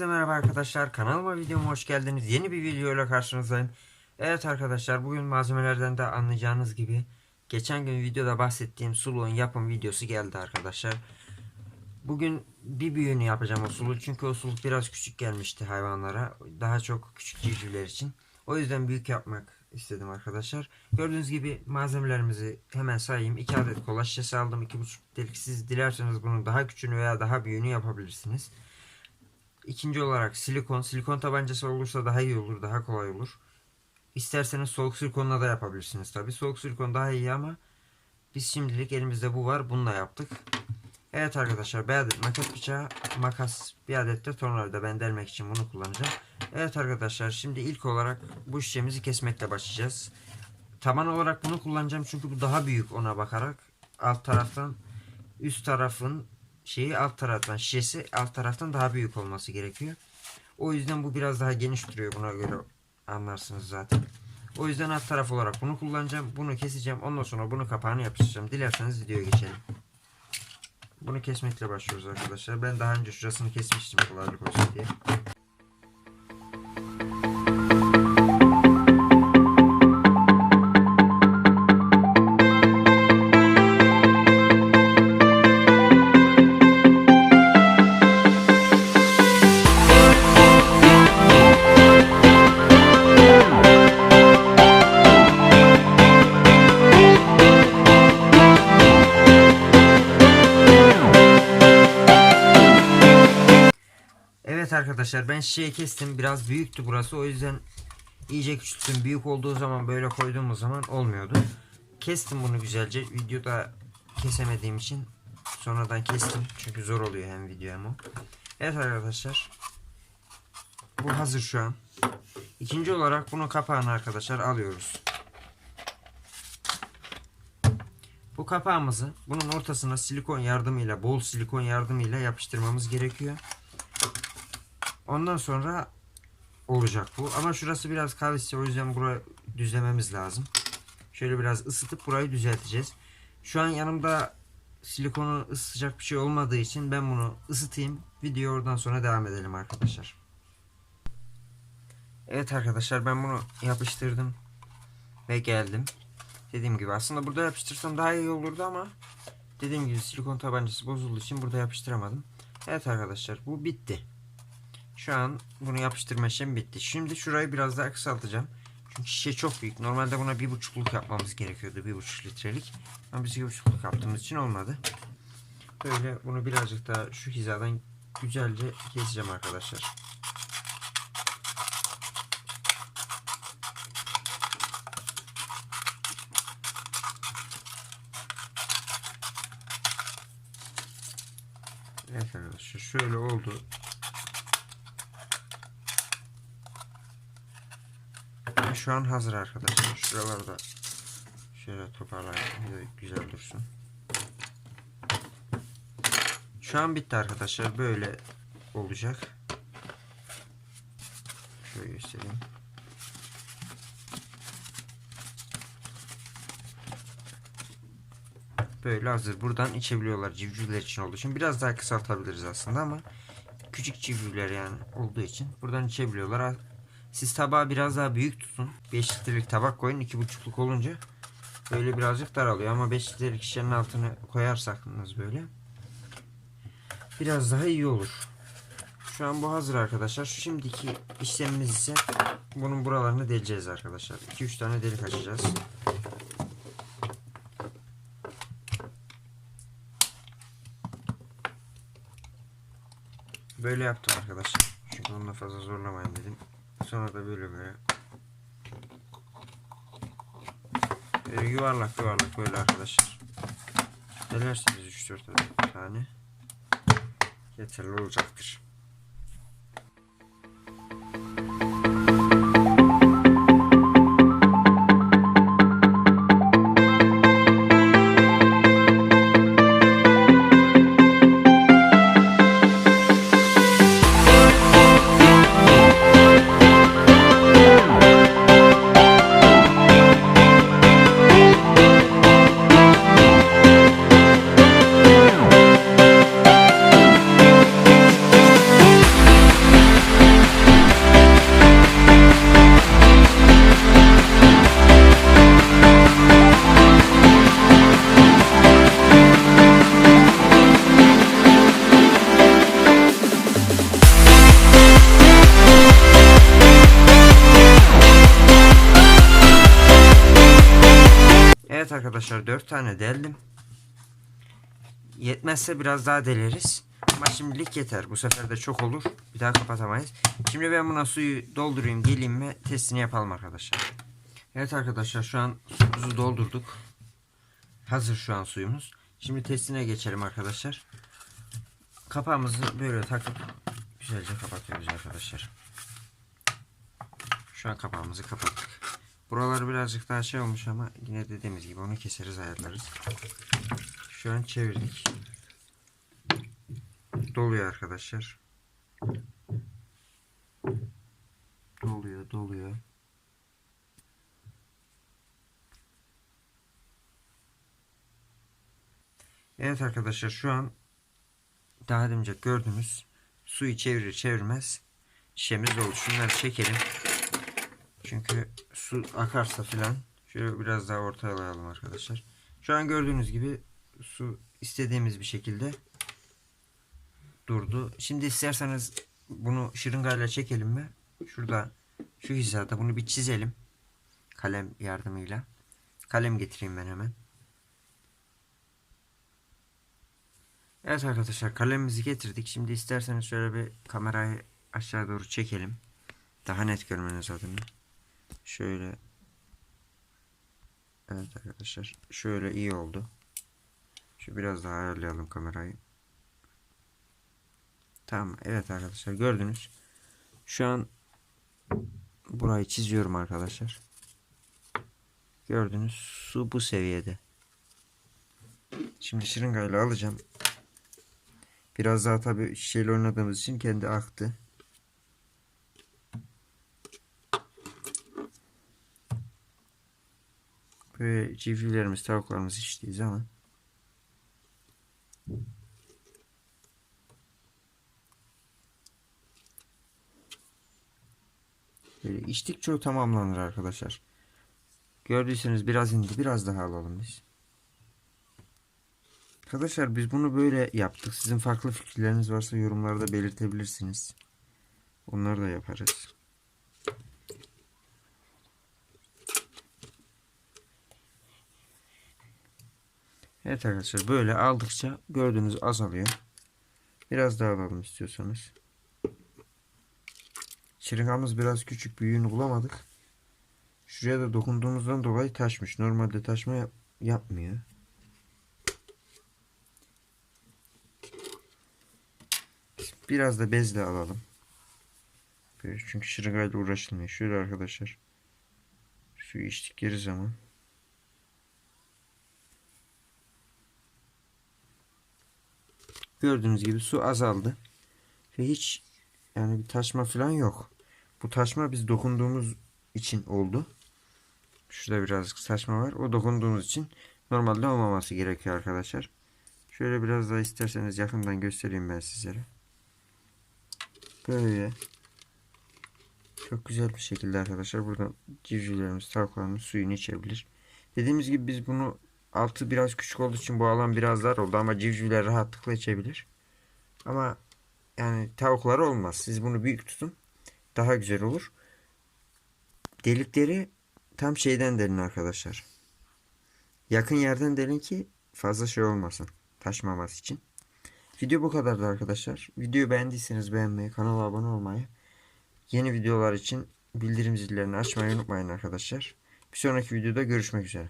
Hepinize merhaba arkadaşlar. Kanalıma videoma hoş geldiniz. Yeni bir video ile karşınızdayım. Evet arkadaşlar bugün malzemelerden de anlayacağınız gibi geçen gün videoda bahsettiğim suluğun yapım videosu geldi arkadaşlar. Bugün bir büyüğünü yapacağım o suluğu çünkü o suluk biraz küçük gelmişti hayvanlara. Daha çok küçük civcivler için. O yüzden büyük yapmak istedim arkadaşlar. Gördüğünüz gibi malzemelerimizi hemen sayayım. 2 adet kola şişesi aldım. 2,5 delik. Siz dilerseniz bunun daha küçüğünü veya daha büyüğünü yapabilirsiniz. İkinci olarak silikon. Silikon tabancası olursa daha iyi olur, daha kolay olur. İsterseniz soğuk silikonla da yapabilirsiniz tabi. Soğuk silikon daha iyi ama biz şimdilik elimizde bu var. Bununla yaptık. Evet arkadaşlar bir adet makas bıçağı, makas bir adet de tornavida ben delmek için bunu kullanacağım. Evet arkadaşlar şimdi ilk olarak bu şişemizi kesmekle başlayacağız. Taban olarak bunu kullanacağım çünkü bu daha büyük ona bakarak. Alt taraftan üst tarafın şeyi alt taraftan şişesi alt taraftan daha büyük olması gerekiyor. O yüzden bu biraz daha geniş duruyor buna göre anlarsınız zaten. O yüzden alt taraf olarak bunu kullanacağım. Bunu keseceğim. Ondan sonra bunu kapağını yapıştıracağım. Dilerseniz videoya geçelim. Bunu kesmekle başlıyoruz arkadaşlar. Ben daha önce şurasını kesmiştim kolaylık olsun diye. Arkadaşlar ben şişeyi kestim. Biraz büyüktü burası. O yüzden iyice küçülttüm. Büyük olduğu zaman böyle koyduğumuz zaman olmuyordu. Kestim bunu güzelce. Videoda kesemediğim için sonradan kestim. Çünkü zor oluyor hem video hem o. Evet arkadaşlar. Bu hazır şu an. İkinci olarak bunun kapağını arkadaşlar alıyoruz. Bu kapağımızı bunun ortasına silikon yardımıyla bol silikon yardımıyla yapıştırmamız gerekiyor. Ondan sonra olacak bu. Ama şurası biraz kavisli o yüzden burayı düzlememiz lazım. Şöyle biraz ısıtıp burayı düzelteceğiz. Şu an yanımda silikonu ısıtacak bir şey olmadığı için ben bunu ısıtayım. Video oradan sonra devam edelim arkadaşlar. Evet arkadaşlar ben bunu yapıştırdım. Ve geldim. Dediğim gibi aslında burada yapıştırsam daha iyi olurdu ama dediğim gibi silikon tabancası bozulduğu için burada yapıştıramadım. Evet arkadaşlar bu bitti. Şu an bunu yapıştırma işlemi bitti. Şimdi şurayı biraz daha kısaltacağım. Çünkü şişe çok büyük. Normalde buna bir buçukluk yapmamız gerekiyordu. Bir buçuk litrelik. Ama biz bir buçukluk yaptığımız için olmadı. Böyle bunu birazcık daha şu hizadan güzelce keseceğim arkadaşlar. Evet arkadaşlar şöyle oldu. Ve şu an hazır arkadaşlar. Şuralarda şöyle toparlayayım. Güzel dursun. Şu an bitti arkadaşlar. Böyle olacak. Şöyle göstereyim. Böyle hazır. Buradan içebiliyorlar civcivler için olduğu için. Biraz daha kısaltabiliriz aslında ama küçük civcivler yani olduğu için buradan içebiliyorlar. Siz tabağı biraz daha büyük tutun. 5 litrelik tabak koyun. 2,5'luk olunca böyle birazcık daralıyor. Ama 5 litrelik şişenin altını koyarsanız böyle biraz daha iyi olur. Şu an bu hazır arkadaşlar. Şu şimdiki işlemimiz ise bunun buralarını deleceğiz arkadaşlar. 2-3 tane delik açacağız. Böyle yaptım arkadaşlar. Çünkü onunla fazla zorlamayın dedim. Sonra da böyle böyle. Böyle yuvarlak yuvarlak böyle arkadaşlar. Delerseniz 3-4 tane yeterli olacaktır. Evet arkadaşlar 4 tane deldim. Yetmezse biraz daha deleriz. Ama şimdilik yeter. Bu sefer de çok olur. Bir daha kapatamayız. Şimdi ben buna suyu doldurayım geleyim ve testini yapalım arkadaşlar. Evet arkadaşlar şu an suyumuzu doldurduk. Hazır şu an suyumuz. Şimdi testine geçelim arkadaşlar. Kapağımızı böyle takıp güzelce kapatıyoruz arkadaşlar. Şu an kapağımızı kapattık. Buralar birazcık daha şey olmuş ama yine dediğimiz gibi onu keseriz ayarlarız. Şu an çevirdik. Doluyor arkadaşlar. Doluyor, doluyor. Evet arkadaşlar şu an daha demince gördünüz. Suyu çevirir çevirmez şişemiz oldu. Şunları çekelim. Çünkü su akarsa filan şöyle biraz daha ortaya alalım arkadaşlar. Şu an gördüğünüz gibi su istediğimiz bir şekilde durdu. Şimdi isterseniz bunu şırıngayla çekelim mi? Şurada şu hizada bunu bir çizelim. Kalem yardımıyla. Kalem getireyim ben hemen. Evet arkadaşlar kalemimizi getirdik. Şimdi isterseniz şöyle bir kamerayı aşağı doğru çekelim. Daha net görmeniz adına. Şöyle. Evet arkadaşlar. Şöyle iyi oldu. Şu biraz daha ayarlayalım kamerayı. Tamam. Evet arkadaşlar gördünüz. Şu an burayı çiziyorum arkadaşlar. Gördünüz. Su bu seviyede. Şimdi şırıngayla alacağım. Biraz daha tabi şişeyle oynadığımız için kendi aktı. Böyle civcivlerimiz, tavuklarımız içtiği zaman böyle içtikçe o tamamlanır arkadaşlar. Gördüyseniz biraz indi. Biraz daha alalım biz. Arkadaşlar biz bunu böyle yaptık. Sizin farklı fikirleriniz varsa yorumlarda belirtebilirsiniz. Onları da yaparız. Evet arkadaşlar böyle aldıkça gördüğünüz azalıyor. Biraz daha alalım istiyorsanız. Şırıngamız biraz küçük büyüğünü bulamadık. Şuraya da dokunduğumuzdan dolayı taşmış. Normalde taşma yap yapmıyor. Biraz da bezle alalım. Çünkü şırıngayla uğraşılmıyor. Şöyle arkadaşlar. Suyu içtikleri zaman. Gördüğünüz gibi su azaldı. Ve hiç yani bir taşma falan yok. Bu taşma biz dokunduğumuz için oldu. Şurada birazcık taşma var. O dokunduğumuz için normalde olmaması gerekiyor arkadaşlar. Şöyle biraz daha isterseniz yakından göstereyim ben sizlere. Böyle. Çok güzel bir şekilde arkadaşlar. Burada civcivlerimiz, tavuklarımız suyunu içebilir. Dediğimiz gibi biz bunu altı biraz küçük olduğu için bu alan biraz dar oldu ama civcivler rahatlıkla içebilir. Ama yani tavuklar olmaz. Siz bunu büyük tutun. Daha güzel olur. Delikleri tam şeyden delin arkadaşlar. Yakın yerden delin ki fazla şey olmasın. Taşmaması için. Video bu kadardı arkadaşlar. Videoyu beğendiyseniz beğenmeyi, kanala abone olmayı, yeni videolar için bildirim zillerini açmayı unutmayın arkadaşlar. Bir sonraki videoda görüşmek üzere.